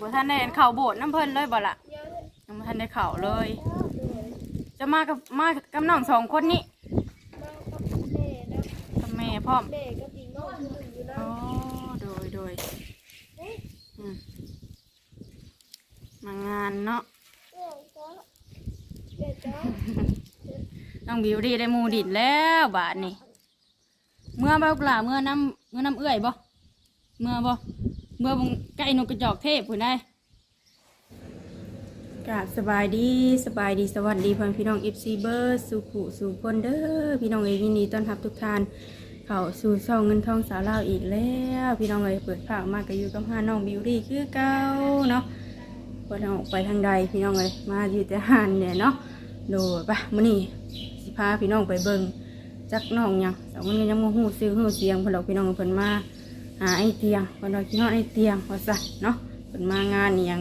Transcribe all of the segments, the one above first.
บ่ท่านได้เห็นเข่าโบสถ์น้ำเพิ่นเลยบ่ล่ะยังบ่ท่านได้เข่าเลย จะมากับมากับน้องสองคนนี้กับแม่พร้อมอ๋อโดยโดยอืมมางานเนาะน้องบิวดีได้หมูดิดแล้วบาทนี่เมื่อบ่กล่าเมื่อน้ำเมื่อน้ำเอื้อยบ่เมื่อบ่ เมื่อบงใกล้นกกระจอกเทพพุ่นได้กราบสบายดีสบายดีสวัสดีเพื่อนพี่น้องเอฟซีเบอร์สุขุสุคนเด้อพี่น้องเอยินดีต้อนรับทุกท่านเข้าสู่ช่องเงินทองสาวลาวอีกแล้ว พี่น้องเอยเปิดฝามากก็อยู่กับห้าน้องบิวตี้คือเก่าเนาะว่าทางออกไปทางใดพี่น้องเอยมาอยู่แต่หันเนี่ยเนาะโดดไปมื้อนี้สิพาพี่น้องไปเบิ่งจักน้องยังสาวมันก็ยังบ่ฮู้ซื้อฮู้เสียงเพิ่นดอกพี่น้องเพิ่นมา หาไอ้เตียงเพิ่นว่าคิดฮอดไอ้เตียงว่าซั่นเนาะเพิ่นมางานนี่ยัง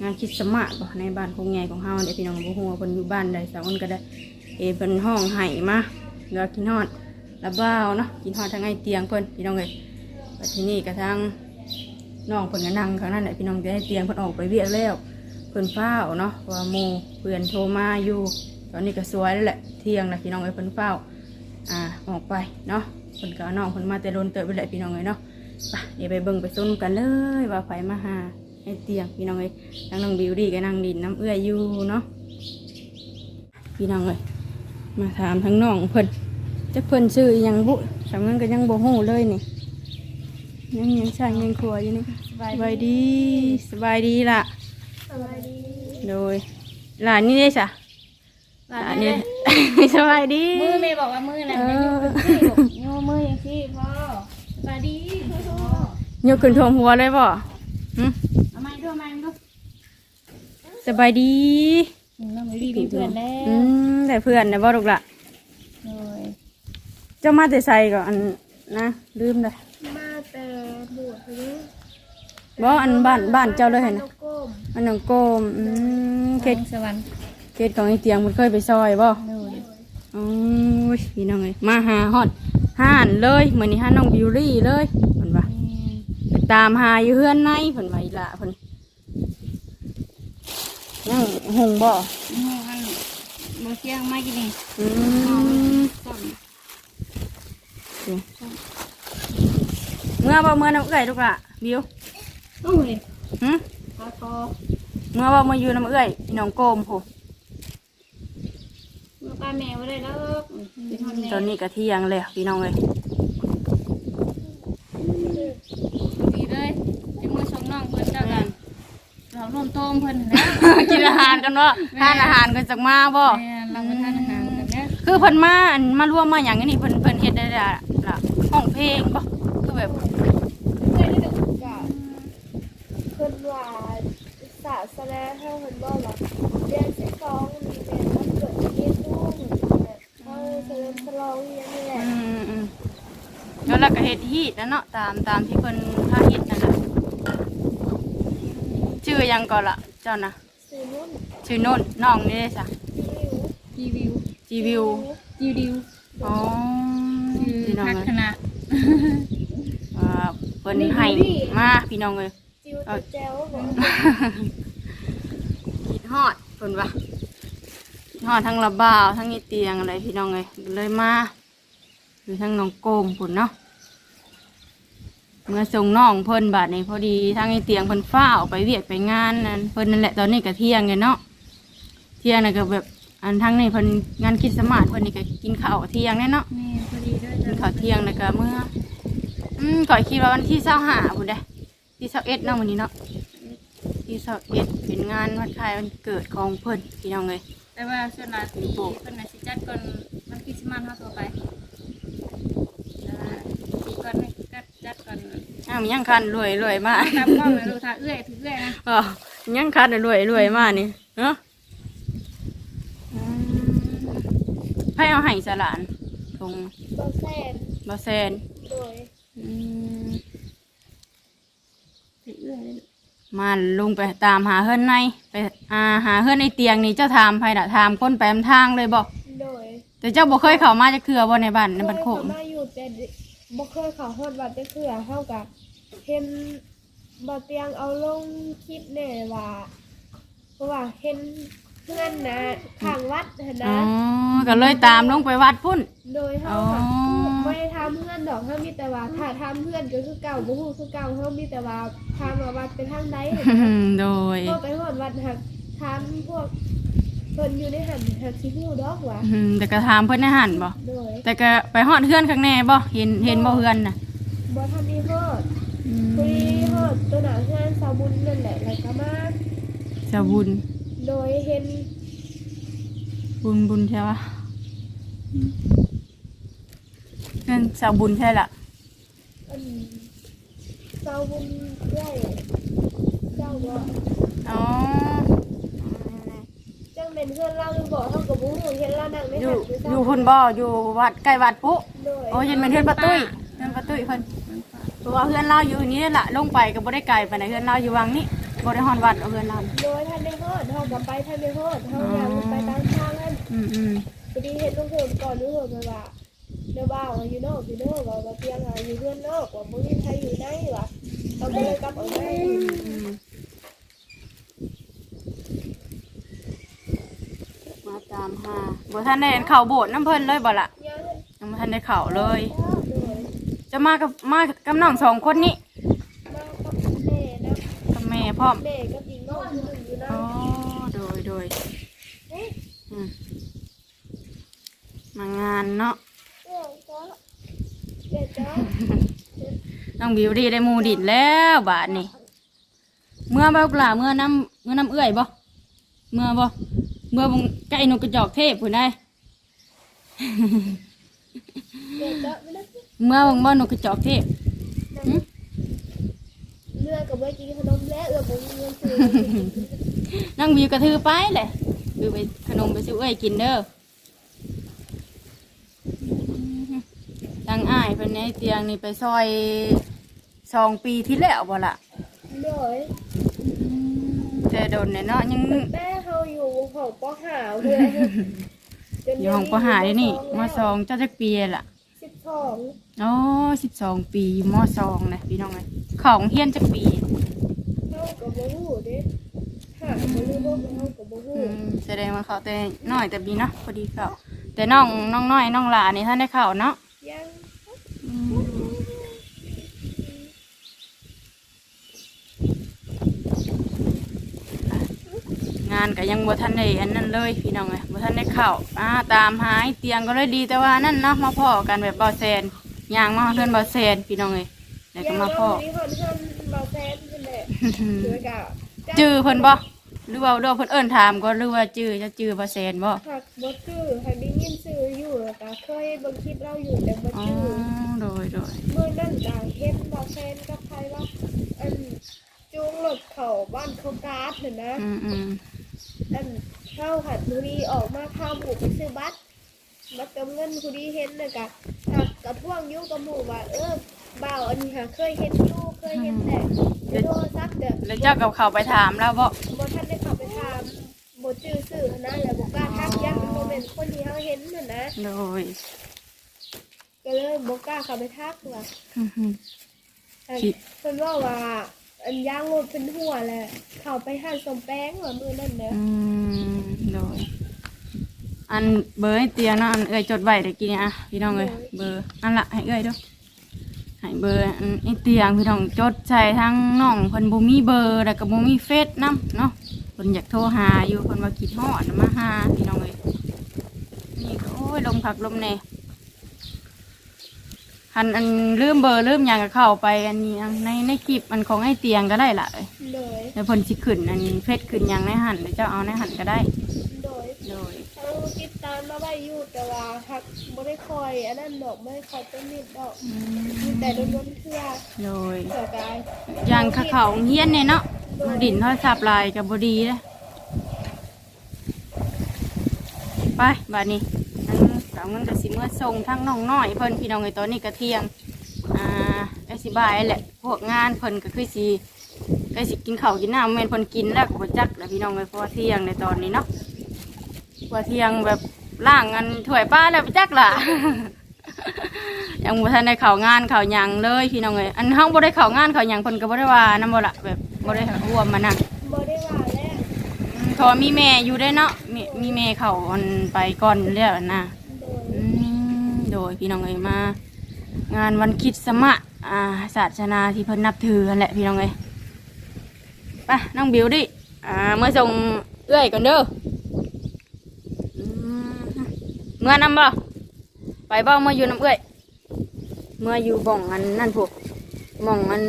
งานคริดสต์มาสบ่ในบ้านคงใหญ่ของเฮาเนี่ยพี่น้องบ่ฮู้ว่าเพิ่นอยู่บ้านใดสาวมันก็ได้เอเพิ่นห้องไห้มาเดี๋ยวคิดฮอดระบ้าวเนาะกินฮอดทางไอเตียงเพิ่นพี่น้องเลยแต่ที่นี่กระทั่งน้องเพิ่นก็นั่งข้างนั้นแหละพี่น้องจะให้เตียงเพิ่นออกไปเวียกแล้วเพิ่นเฝ้าเนาะว่าหมู่เพื่อนโทรมาอยู่ ตอนนี้ก็สวยแล้วแหละเที่ยงแล้วพี่น้องเอ้ยเพิ่นเฝ้าอ่าออกไปเนาะ เพิ่นก็เอาน้องเพิ่นมาแต่โดนเติบไปแหละพี่น้องเอ้ยเนาะไปเดี๋ยวไปเบิ่งไปส้นกันเลยว่าไผมาหาไอเตียงพี่น้องเอ้ยทั้งน้องบิวดี้ก็นั่งดินน้ำเอื้อยอยู่เนาะพี่น้องเอ้ยมาถามทั้งน้องเพิ่นจะเพิ่นชื่อหยังบุสำนักก็ยังบ่ฮู้เลยนี่ยังยังช่างยังครัวอยู่นี่สบายดีสบายดีล่ะโดยหลานนี่ได้จ้ะหลานนี่สบายดีมือแม่บอกว่ามือน่ะ เอยังออยู่ที่บอกโยมือยังที่พ่อสวัสดีพ่อยกขึ้นทวมหัวเลยบ่หึเอาไม้ด้วยไม้ด้วยสบายดีน้องดีดีเพื่อนแล้อืวมได้เพื่อนได้บ่ลูกล่ะโดยเจ้ามาแต่ใส่ก่อนนะลืมเลยมาแต่บวชเลยบ่อันบ้านบ้านเจ้าเลยเห็นนกก้มอันน้องโกมอืมเขเกตตสวรรค์เขตของไอเตียงมันเคยไปซอยบ่โดยโอ้ยพี่น้องเอ้ยมาหาฮอด ห่านเลยเหมือนนี่ฮาน้องบิวรี่เลยเพิ่นว่าไปตามหาอยู่เฮือนในเพิ่นว่าอีหละเพิ่นยังหงบ่โม่อันโมเชียงไม่กินนี่อืมส้มเมื่อบ่เมื่อน้ำเอื้อยลูกล่ะบิวโอ้ยหึปลาคอ เมื่อบ่มาอยู่น้ำเอื้อยน้องโกมโห มือปลาแมวได้แล้วเป็นคนแมตอนนี้ก็เที่ยงแล้วพี่น้องเอ้ยดีเลยเป็นมือสองน้องเพื่อนเจ้ากันเราร่วมโต้มเพื่อนนะกินอาหารกันบ่ทานอาหารกันจักมาบ่แม่เรามาทานอาหารกันนะคือเพิ่นมาอันมาร่วมมาหยังอันนี้เพิ่นเพิ่นเฮ็ดได้ล่ะล่ะห้องเพลงบ่คือแบบกับเพิ่นว่าสาแสดงให้เพิ่นบอกว่าเดือนสิบสองมีแม่วันเกิดเยซูเหมือนแบบเขาเฉลิมฉลองอย่างนี้แหละ อืมอืมแล้วเรีดนะเนาะตามตามที่เพิ่นพาเฮ็ดนั่นแหละชื่อหยังก่อนล่ะเจ้านะซื้อนุ่นชื่อโน่นน้องนี่เด้จ้ะวิวรีวิวจีวิวรีวิวอ๋อคือพี่น้องพักเอ้ยคณะอ่าเพิ่นให้มาพี่น้องเอ้ยจิวตัวแจ้วบอกคิดฮอดเพิ่นว่าคิดฮอดทั้งระบ่าวทั้งอีเตียงอะไรพี่น้องเอ้ยเลยมาอยู่ทั้งน้องโกมพุ่นเนาะ เมื่อส่งน้องเพิ่นบาดนี้พอดีทั้งอีเตียงเพิ่นฟ้าวไปเวียกไปงานนั่นเพิ่นนั่นแหละตอนนี้ก็เที่ยงไงเนาะเที่ยงน่ะก็แบบอันทั้งนี้เพิ่นงานคริดสต์มาสเพิ่นนี่ก็กินข้าวเที่ยงแน่เนาะแม่พอดีด้วยกินข้าวเที่ยงแล้วก็เมื่ออืมก่อยคิดว่าวันที่เช้าหาพุ่นเด้ที่เช้าเอ็ดเนาะวันนี้เนาะที่เช้าเอ็ดเป็นงานวันคล้ายวันเกิดของเพิ่นพี่น้องเลยแต่ว่าส่วนหลายปีเพิ่นน่ะสิจัดก่อนวันคริสต์มาสเฮาทั่วไปแต่ว่าปีก่อนนี่ อ้าวมียังคันรวยรวยมากตามกล้องเลยดูท่าเอื้อยถือเอื้อยนะอ๋อมียังคันรวยรวยมากนี่เนาะอืมให้เอาให้สลานทงตัวแซนบอแซนโดยอืมถือเอื้อยเลยมาลงไปตามหาเฮือนในไปอ่าหาเฮือนในเตียงนี่เจ้าถามไผละถามคนไปนำทางเลยบอกโดยแต่เจ้าบ่เคยเข้ามาจะเคือบ่ในบ้านในบ้านโคเคยกเขามาอยู่แต่บ่เคยเขาฮอดวัดจะคือเฮากับ เห็นบ่เตียงเอาลงคลิปแน่ว่าเพราะว่าเห็นเพื่อนนะข้างวัดหั่นอ๋อนะ ก็เลยตามลงไปวัดพุ่น โดยเฮาอ๋อ ไม่ได้ทำเพื่อนดอกเฮามีแต่ว่าถ้าทำเพื่อนก็คือเก่าบ่ฮู้คือเก่าเฮามีแต่ว่าทางมาวัดเป็นทางใดหั่นนะ โดยพอไปฮอดวัดหักทานพวกเพิ่นอยู่ในหันหักสิฮู้ดอกว่าอืมแต่ก็ถามเพิ่นในหันบ่โดยแต่ก็ไปฮอดเฮือนข้างในบ่เห็นเห็นบ่เฮือนน่ะบ่ทันได้ฮอด พอดีฮอดตัวหน้างานสาวบุญนั่นแหละแล้วก็มาจะบุญ โดยเห็นบุญบุญใช่ปะเงินสาวบุญใช่ละอันสาวบุญใหญ่เจ้าบ่อ๋อจังเป็นเพื่อนเราหรือบ่เฮาก็บ่ฮู้เห็นเรานั่งในอยู่หันอยู่อยู่พุ่นบ่อยู่วัดใกล้วัดปุ๊โดยโอ้ยันเป็นเพื่อนประตุ้ยเพื่อนประตุ้ยเพิ่น เพราะว่าเพื่อนเราอยู่นี่แหละลงไปก็บ่ได้ไกลไปไหนเพื่อนเราอยู่วังนี้บ่ได้ฮอดวัดเอาเพื่อนเราโดยท่านได้ฮอดเฮาก็ไปท่านได้ฮอดเฮาอยากไปตามทางนั้นอืมอืมพอดีเห็นลุงเพิ่มก่อนลุงเพิ่มมาว่าเดี๋ยวบ่าวอยู่นอกอยู่นอกว่าว่าเตียงหาอยู่เพื่อนนอกว่าบ่มีใครอยู่ไหนวะเราก็เลยกลับออกมาอืมมาตามหาบ่ทันได้เห็นเข้าโบสถ์น้ำเพิ่นเลยบ่ล่ะยังยังบ่ทันได้เข้าเลยโดย จะมากับมากับน้องสองคนนี้มากับแม่นะกับแม่พร้อมแม่กับอีกน้องหนึ่งอยู่นะอ๋อโดยโดยอืมมางานเนาะเอ๊ะจ้าเอ๊ะจ้าน้องบิวดีได้มูดิดแล้วบาทนี่เมื่อบ่กล่าเมื่อน้ำเมื่อน้ำเอื้อยบ่เมื่อบ่เมื่อบงไก่นกกระจอกเทพผู้ใดเอ๊ะจ้า เมื่อบงบ่นกกระจอกเทพหึเรือกับไว้กินขนมแล้วเออผมมีเงินซื้อน้องบิวกระทือไปเลยคือไปขนมไปซื้อเอื้อยกินเด้อตั้งอ้ายเพิ่นในเตียงนี่ไปซอยสองปีที่แล้วบ่ล่ะโดยแต่โดนเนี่ยเนาะยังแม่เขาอยู่ของปหาเพื่อนอยู่ห้องประหารนี่มสองเจ้าจักปีล่ะสิบส องอ๋อสิบสองปีมสองนะพี่น้องเลยของเฮียนจักปีเท่ากับบ่ฮู้เด้หาบ่รู้บ่เท่ากับบ่ฮู้อืมแสดงว่าเขาแต่น้อยแต่ปีเนาะพอดีเขาแต่น้องน้องน้อยน้องหลานนี่ท่านได้เข่าเนาะยังอืมานก็ยังบ่ทันได้อันนั้นเลยพี่น้องเลยบ่ทันได้เข้าอ่าตามหายเตียงก็เลยดีแต่ว่านั่นเนาะมาพ่อกันแบบเบาแซนย่างมาเพื่อนเบาแซนพี่น้องเลยแล้วก็มาพ่อยังมีคนเพิ่นมาแซนนั่นแหละเดี๋ยวก็จื้อเพิ่นบ่หรือว่าเรื่องเพิ่นเอิ้นถามก็หรือว่าจื้อจะจื้อบ่แซนบ่หักบ่ชื่อหักได้ยินชื่ออยู่แล้วก็เคยเบิ่งคลิปเราอยู่แต่บ่อ๋อชื่อโดยโดยมื้อนั้นก็เห็นบ่แซนกับใครว่าอันจูงรถเข้าบ้านเขากาดนั่นนะอืมอืม อันเข้าหัดบุรีออกมาข้าวหมูไปซื้อบัตรบัตรเติมเงินคุดีเห็นเลยกะหักกระท่วงอยุ่กับหมูว่าเออบ่าวอันนี้หาเคยเห็นอยู่เคยเห็นแต่ในโทรศัพท์เด้อแล้วเจ้ากับเขาไปถามแล้วบ่บ่ท่านได้เข้าไปถามบ่จื้อสื่อนะแล้วบ่กล้าทักยักมันบ่เป็นคนที่เฮาเห็นน่ะนะโดยก็เลยบ่กล้าเข้าไปทักว่าอืมอืมอันคิดเพิ่นว่าว่า อันย่างรถเป็นหัวแหละเข้าไปหาสมแป้งว่ามื้อนั้นเด้ออืมโดย อันเบอร์ให้เตียงเนาะอันเอ้ยจดไว้เดี๋ยวกินอะพี่น้องเอ้ยเบอร์อันละให้เอ้ยเดูให้เบอร์อันไอ้เตียงพี่น้องจดใส่ทั้งน้องเพิ่นบ่มีเบอร์แล้วก็บ่มีเฟซนำเนาะเพิ่นอยากโทรหาอยู่เพิ่นว่าคิดฮอดมาหาพี่น้องเอ้ยนี่ก็โอ้ยลมพักลมแน่ อันอันลืมเบอร์ลืมหยังก็เข้าไปอันนี้อันในในคลิปอันของไอ้เตียงก็ได้ล่ะเอ้ยโดยแล้วเพิ่นสิขึ้นอันเฟซขึ้นหยังในหันเดี๋ยวเจ้าเอาในหันก็ได้ โดยโดยเอาติดตามมาไว้อยู่แต่ว่าหักบ่ได้คอยอันนั้นดอกไม่ได้คอยต้นนิดดอกมีแต่โดนโดนเทื่อโดยเผื่อกายอย่างเขาเขาเฮียนเนี่ยเนาะมันดินโทรศัพท์ลายกับบดีเลยไปบาดนี้ อันสาวเงินกับสิเมื่อส่งทั้งน้องน้อยเพิ่นพี่น้องไอ้ตอนนี้กระเที่ยงอ่าไอ้สิบายแหละพวกงานเพิ่นก็คือสิไอ้สิกินข้าวกินน้ำแม่นเพิ่นกินแล้วก็บ่จักแล้วพี่น้องเลยเพราะว่าเที่ยงในตอนนี้เนาะเพราะว่าเที่ยงแบบล่างกันถ้วยป้าแล้วบ่จักล่ะยังบ่ทันได้เข้างานเข้าหยังเลยพี่น้องเอ้ยอันเฮาบ่ได้เข้างานเข้าหยังเพิ่นก็บ่ได้ว่านํบ่ล่ะแบบบ่ได้ร่วมมานั่งบ่ได้ว่าแล้วเพราะว่ามีแม่อยู่ได้เนาะมีมีแม่เข้าอันไปก่อนแล้วนะโดยอื มโดยพี่น้องเอ้ยมา งานวันคริดสต์มะอ่าศาสนาที่เพิ่นนับถือนั่นแหละพี่น้องเอ้ยไปน้องบิวดิอ่าเมื่อส่งเอื้อยก่อนเด้ออืมเมื่อนำบ่ไปบ่เมื่ออยู่น้ำเอื้อยเมื่ออยู่บ่องอันนั่นผูกบ่องอัน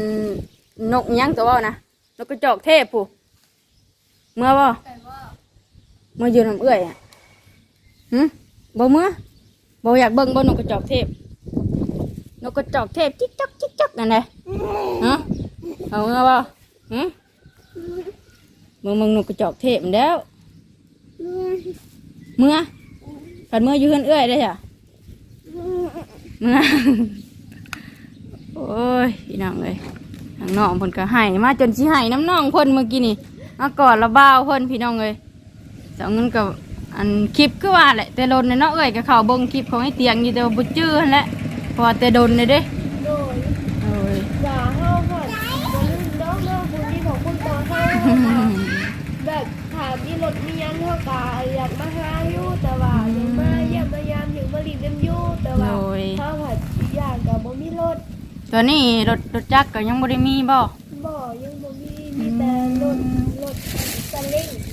นกหยังตัวเว่านะนกกระจอกเทพผูกเมื่อบ่แต่ว่าเมื่ออยู่น้ำเอื้อยอะหึบ่เมื่อ บ่อยากเบิ่งบ่นกกระจอกเทพ นกกระจอกเทพจิ๊กจ๊อกจิ๊กจ๊อกนั่นแหละฮะเอาเมื่อบ่หึมึงมึงนกกระจอกเทพมันแล้วเมื่อผัดเมื่ออยู่เฮือนเอื้อยได้จ้ะเมื่อโอ้ยพี่น้องเลยทางน้องพ่นก็ให้มาจนสิให้น้ำน้องพ่นเมื่อกี้นี่มากอดระบ้าวพ่นพี่น้องเลยสองเงินกับ อันคลิปก็ว่าแหละแต่โดนในเนาะเอ้ยกับเขาเบิ่งคลิปของไอ้เตียงอยู่แต่ว่าบ่จื้อหั่นแหละเพราะว่าแต่โดนเลยเด้โดยโอ้ยว่าเฮาก่อนบ่ลืมเนาะเนาะบุญนี้ของคุณต่อเฮาแบบถามมีรถมียังเฮาก็อยากมาหาอยู่แต่ว่าอยากมาเยี่ยมมายามอยากมาลีบน้ำอยู่แต่ว่าเฮาผัดอีกอย่างก็บ่มีรถตัวนี้รถรถจักรก็ยังบ่ได้มีบ่บ่ยังบ่มีมีแต่รถรถสลิงรถ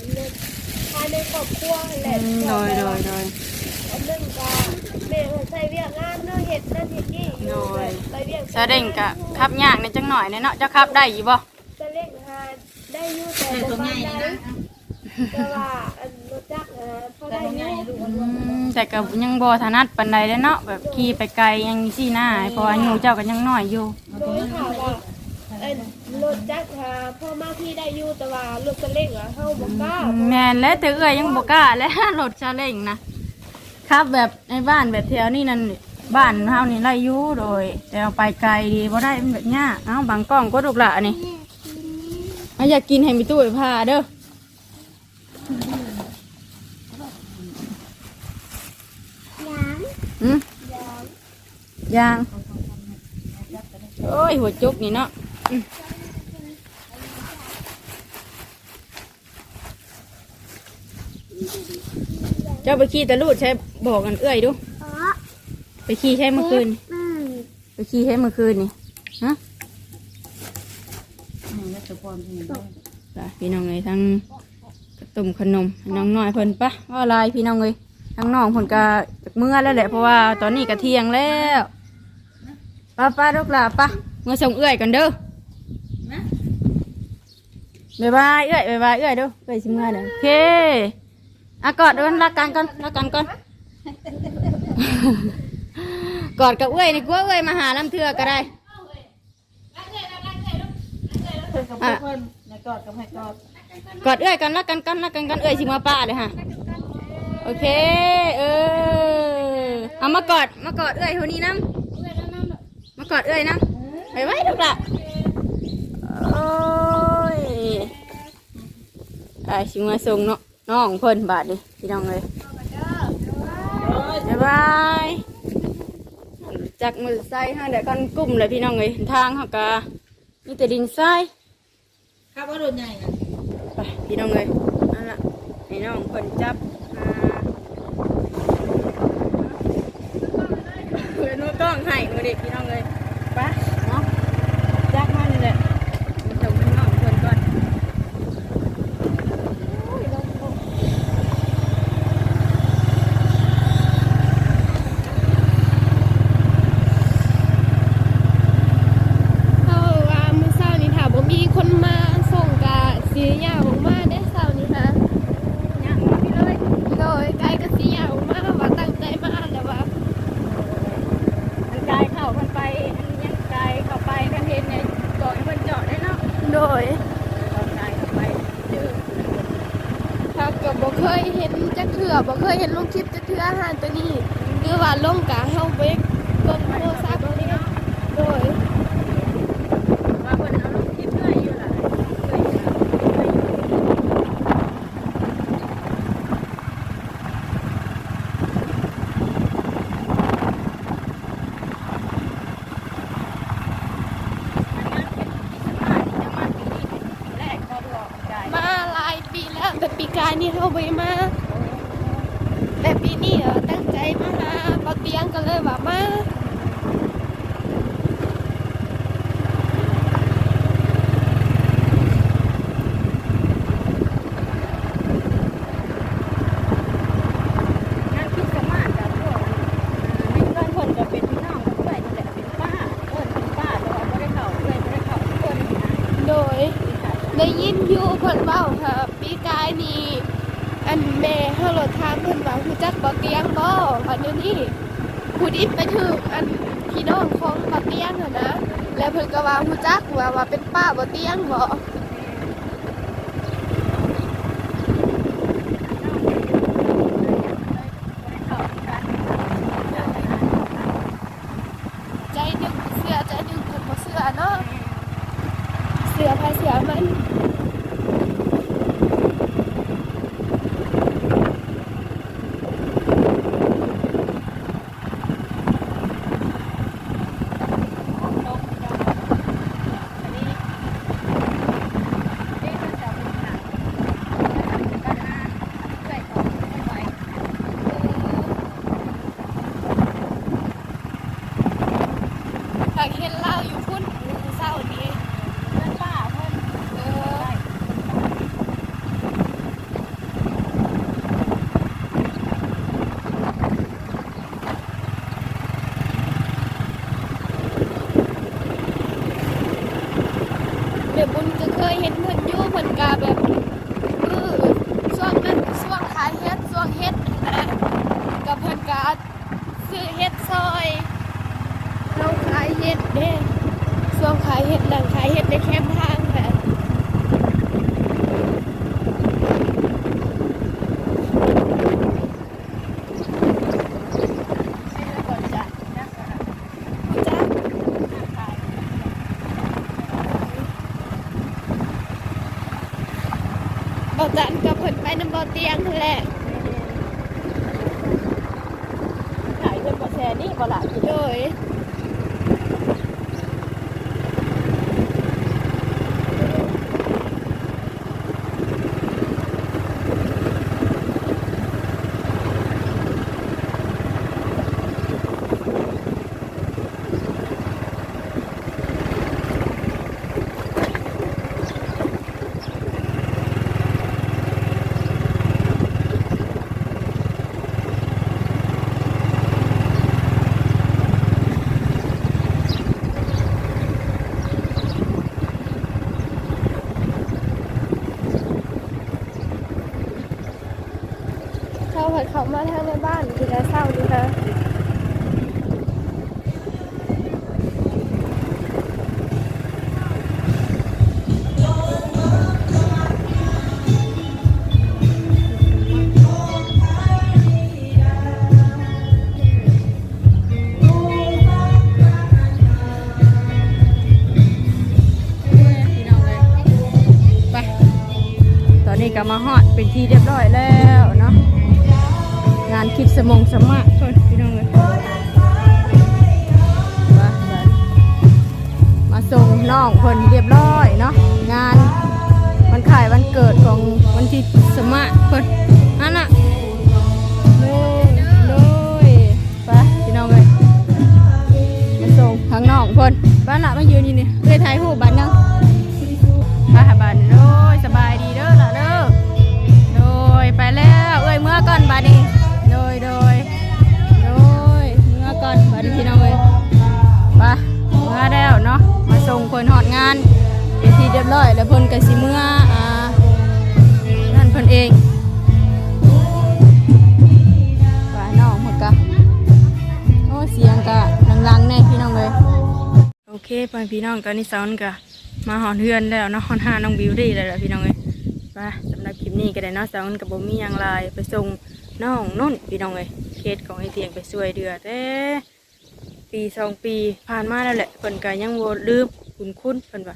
ภายในครอบครัวแหละโดยโดยโดยอันนึงก็แม่ก็ใส่เวียกงานเนาะเฮ็ดนั่นเฮ็ดนี่อยู่โดยไปเวียกซาเด้งก็ขับยากในจังหน่อยเนาะจะขับได้อยู่บ่สลิงหาได้อยู่แต่บ่ปานใดแต่ว่าอันรถจักรอ่าพอได้อยู่อืมแต่ก็ยังบ่ถนัดปานใดเด้เนาะแบบขี่ไปไกลยังซี่หน้าเพราะว่าอายุเจ้าก็ยังน้อยอยู่โดยค่ะว่าอัน รถจักรอ่าพ่อมาที่ได้อยู่แต่ว่ารถสลิงอะเฮาบ่กล้าแม่นแล้วแต่เอื้อยยังบ่กล้าแล้วรถซาเล้งนะขับแบบในบ้านแบบแถวนี้นั่นบ้านเฮานี่ไล่อยู่โดย แต่เอาไปไกลดีบ่ได้มันแบบยากเอ้าบางกล้องก็ลูกหละนี่เอาอยากกินให้มีตู้ไปพาเด้ออืมยางโอ้ยหัวจุกนี่เนาะอืม เจ้าไปขี่ตะลูดใช้บอกกันเอื้อยดู อ๋อไปขี่ใช้เมื่อคืน อืมไปขี่ใช้เมื่อคืนนี่ฮะไปพี่น้องเลยทั้งกระตุ่มขนมให้น้องน้อยเพิ่นปะว่าอะไรพี่น้องเลยทั้งน้องเพิ่นก็จากเมื่อแล้วแหละเพราะว่าตอนนี้ก็เที่ยงแล้วป้าป้าลูกหลาป้าเมื่อส่งเอื้อยกันเด้อบ๊ายบายเอื้อยบ๊ายบายเอื้อยเด้อเอื้อยสิเมื่อเด้อโอเค อะกอดด้วยรักกันก่อนรักกันก่อนกอดกับเอ้ยนี่กลัวเอ้ยมาหาลำเทือก็ได้อะกอดเอ้ยกันรักกันกันรักกันกันเอ้ยสิมาป้าเลยฮะโอเค เออเอามากอดมากอดเอ้ยคนนี้น้ำมากอดเอ้ยน้ำไปไว้ลูกละโอ้ยไอ้สิมาส่งเนาะ น้องเพิ่นบาทดิพี่น้องเลยบ๊ายบายจากมือไส้ห้าเดี๋ยวกันกลุ่มเลยพี่น้องเลยทางเขากะนี่แต่ดินทรายครับว่าโดนใหญ่นะไปพี่น้องเลยนั่นละให้น้องคนจับอ่าเพื่อนว่ากล้องให้มือเด็กพี่น้องเลยไปเนาะจับมานี่แหละมาส่งให้น้องคนก่อน เขาว่ามื้อเช้านี้ถ้าบ่มีคนมาส่งก็สิยาวมากเด้เช้านี้ฮะ ย่างมาพี่เลย โดยไกลก็สิยาวมากว่าตั้งใจมาแล้วว่า อันกายเข้ากันไปอันยังกายเข้าไปกันเห็นเนี่ยจอดให้เพิ่นจอดได้เนาะ โดย ตอนกายเข้าไปดื้อ ถ้าก็บ่เคยเห็นจักเทื่อบ่เค ยเห็นลงคลิปจะเทืออาหารตัวนี้ คือว่าลงกะเฮาไปกดโทรศัพท์เอาเนี่ยโดย ว่าเพิ่นเอาลงคลิปด้วยอยู่ล่ะเคยอยู่ล่ะเคยอยู่ โแต่ปีกายนี่เขาไปมา แต่ปีนี้เออตั้งใจมาหาปาเตียงก็เลยว่ามา งานคิดสมานกับพวกในเพื่อนคนก็เป็นพี่น้องกับเพื่อนนั่นแหละเป็นป้าเพื่อนเป็นป้าแต่ว่าไม่ได้เข้าเพื่อนไม่ได้เข้าเพื่อนนะ โดยได้ยินอยู่ เพิ่นเว้าค่ะปีกายนี่อันแม่เฮารถทางเพิ่นว่าฮู้จักปาเตียงบ่อันนี้ผู้ดิบไปถึงอันพี่น้องของปาเตียงหั่นนะแล้วเพิ่นก็ว่าฮู้จักว่าว่าเป็นป้าบ่เตียงบ่ ใจหนึ่งเสือใจหนึ่งคนบ่เสือเนาะเสือพาเสือมัน ทางเห็นเล่าอยู่พุ่นมือเศร้านี้เพื่อนป้าเพื่อนเออเดี๋ยวบุญก็เค ยเห็นเพิ่นอยู่เพิ่นกาแบบเออช่วงนั้นช่วงขายเฮ็ดช่วงเฮ็ดนะกับเพิ่นกาซื้อเฮ็ดซอยเราขายเห็ดเด้ช่วงขายเห็ดหลังขายเห็ดในแคมป์ทางแบบ จ้ะบอจันกับเพิ่ นไปน้ำบอเตียงนั่นแหละขายเพื่อนบ่แชร์นี่บ่ล่ะโดย ดเขามาทางในบ้านคือจะเศร้าดูนะ งานคิดสมงสมะเพิ่นพี่น้องเลยไปไปมาส่งน้องเพิ่นเรียบร้อยเนาะงานวันขายวันเกิดของวันที่สมะเพิ่นนั่นน่ะเลยเลยไปพี่น้องเลยมาส่งทางนอกเพิ่นบ้านละมายืนอยู่นี่เลยถ่ายรูปบ้านนึง ส่งเพิ่นฮอดงานเป็นที่เรียบร้อย แล้วเพิ่นก็สิเมื่ออ่านั่นเพิ่นเองไปน้องเพิ่นก็โอ้เสียงกะลังๆแน่พี่น้องเลยโอเคไปพี่น้องตอนนี้สาวน์กะมาหอนเฮือนแล้วเนาะหอนหาน้องบิวตี้แล้วละพี่น้องเลยไปสำหรับคลิปนี้ก็ได้เนาะสาวน์กับบ่มียังลายไปส่งน้องนุ่นพี่น้องเลยเคสของไอเตียงไปช่วยเดือแต่ปีสองปีผ่านมาแล้วแหละเพิ่นก็ยังบ่ลืม คุณคุณเพิ่นว่า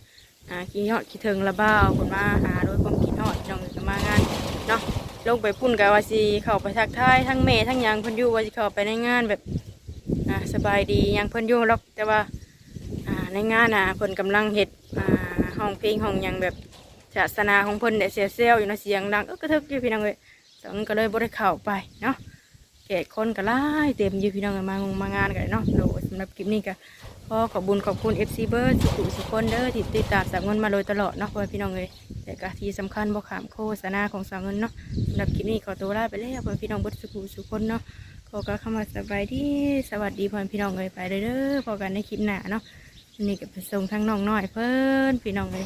อ่ากินยอดคิดถึงละบ้าวเพิ่นมาหาโดยความคิดฮอดพี่น้องเลยก็มางานเนาะลงไปพุ่นก็ว่าสิเข้าไปทักทายทั้งแม่ทั้งหยังเพิ่นอยู่ว่าสิเข้าไปในงานแบบอ่าสบายดียังเพิ่นอยู่หรอกแต่ว่าอ่าในงานน่ะเพิ่นกำลังเฮ็ดอ่าห้องเพลงห้องหยังแบบศาสนาของเพิ่นเนี่ยเสียเซลอยู่นะเสียงดังเออกระทึกอยู่พี่น้องเอ้ยสองก็เลยบ่ได้เข้าไปเนาะแขกคนก็หลายเต็มอยู่พี่น้องเอ้ยมางงมางานกันเนาะโดยสำหรับคลิปนี้ก็ ขอขอบุญขอบคุณเอฟซีเบิร์ดสุขุสุขคนเด้อที่ติดตามสาวเงินมาโดยตลอดเนาะพ่อพี่น้องเลยแต่กะที่สำคัญบ่ขามโฆษณาของสาวเงินเนาะสำหรับคลิปนี้ขอตัวลาไปแล้วพ่อพี่น้องเบิร์ดสุขุสุขคนเนาะขอกระคำว่าสบายดีสวัสดีพ่อพี่น้องเลยไปเด้อๆพอกันในคลิปหน้าเนาะนี่ก็ไปส่งทั้งน้องน้อยเพิ่นพี่น้องเลย